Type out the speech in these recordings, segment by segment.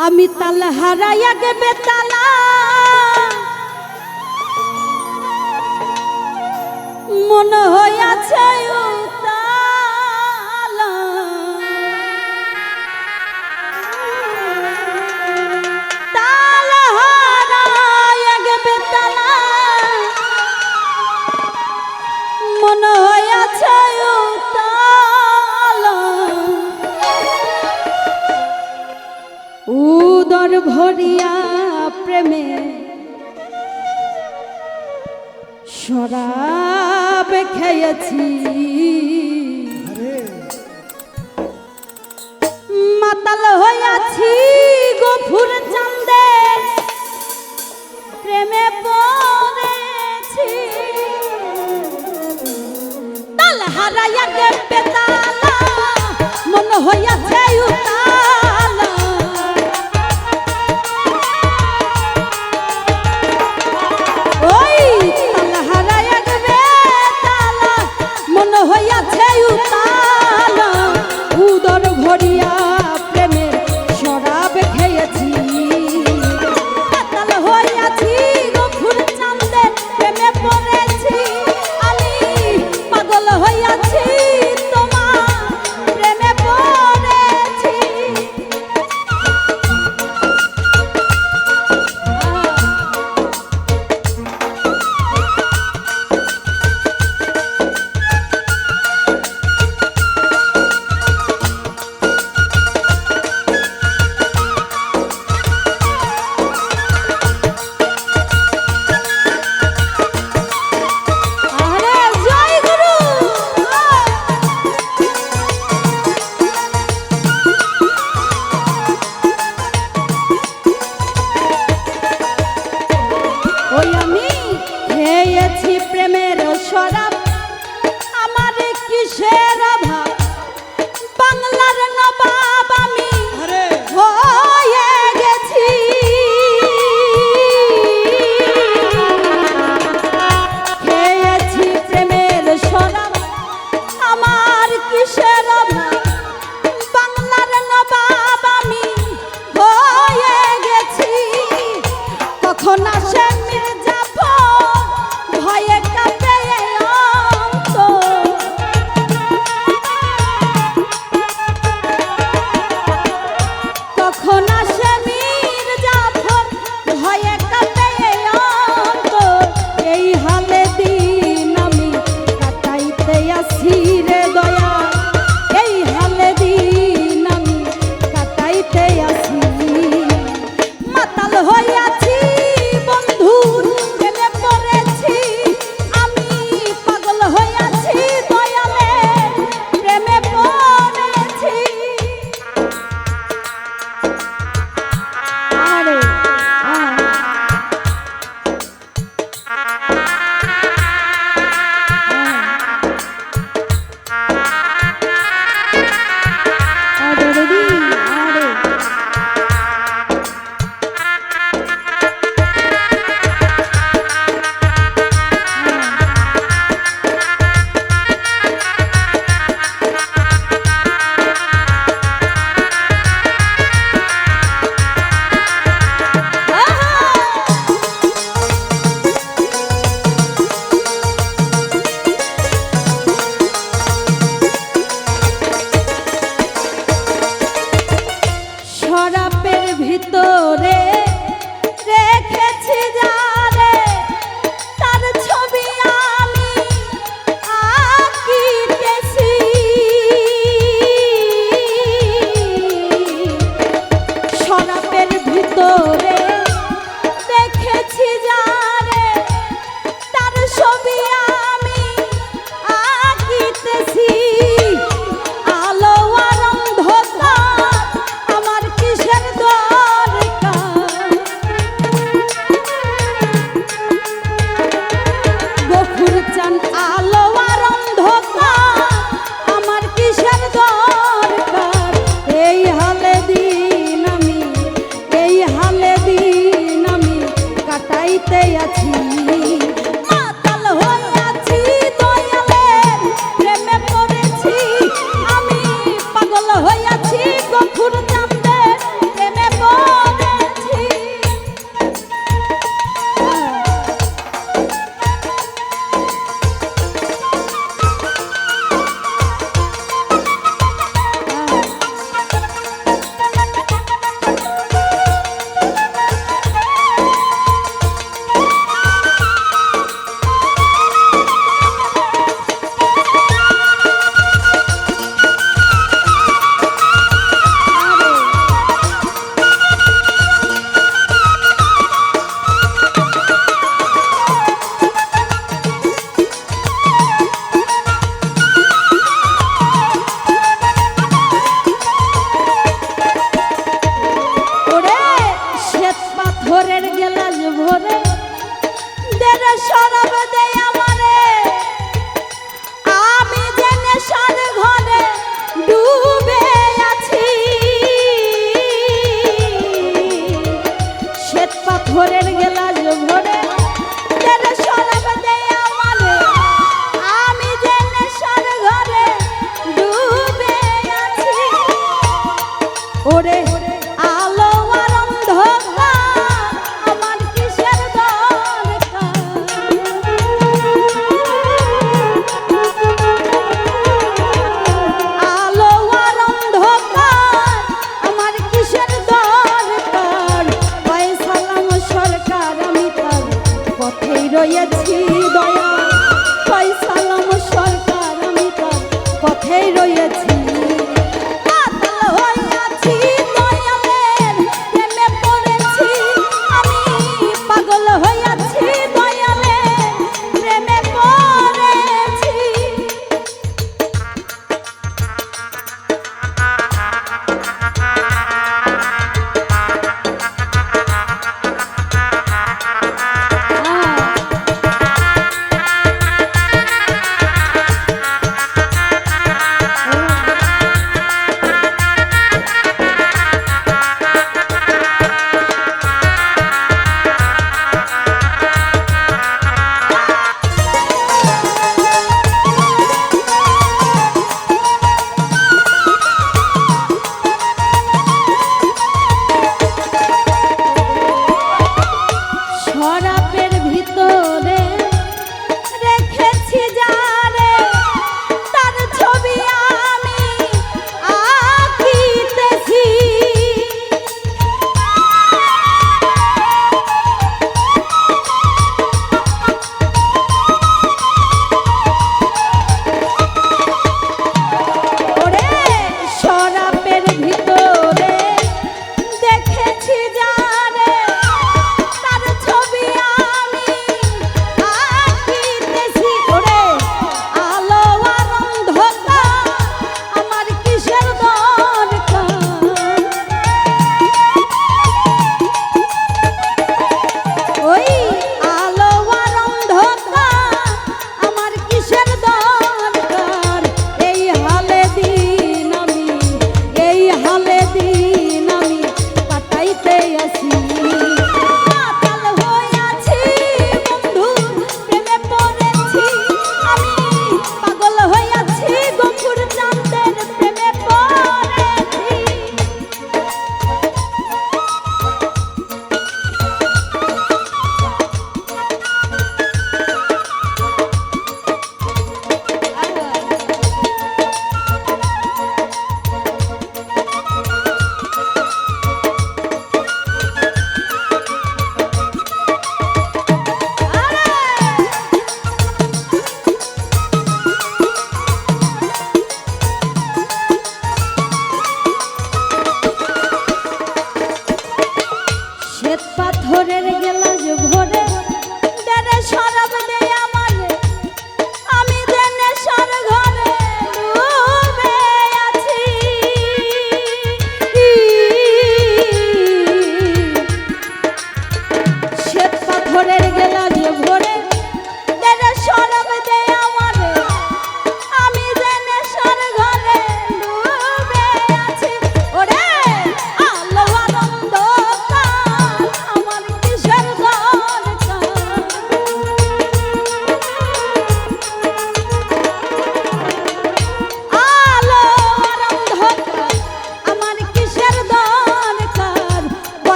আমি তাল হারাইয়া গেবে বেতালা মনে হইয়াছে ভরিয়া প্রেমে শরাব খেয়েছি। মাতাল হইয়াছি গফুর চান্দের প্রেমে পড়েছি। তাল হারাইয়া গে বেতালা মন হইয়াছে উতালা ঘরের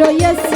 রয়েছি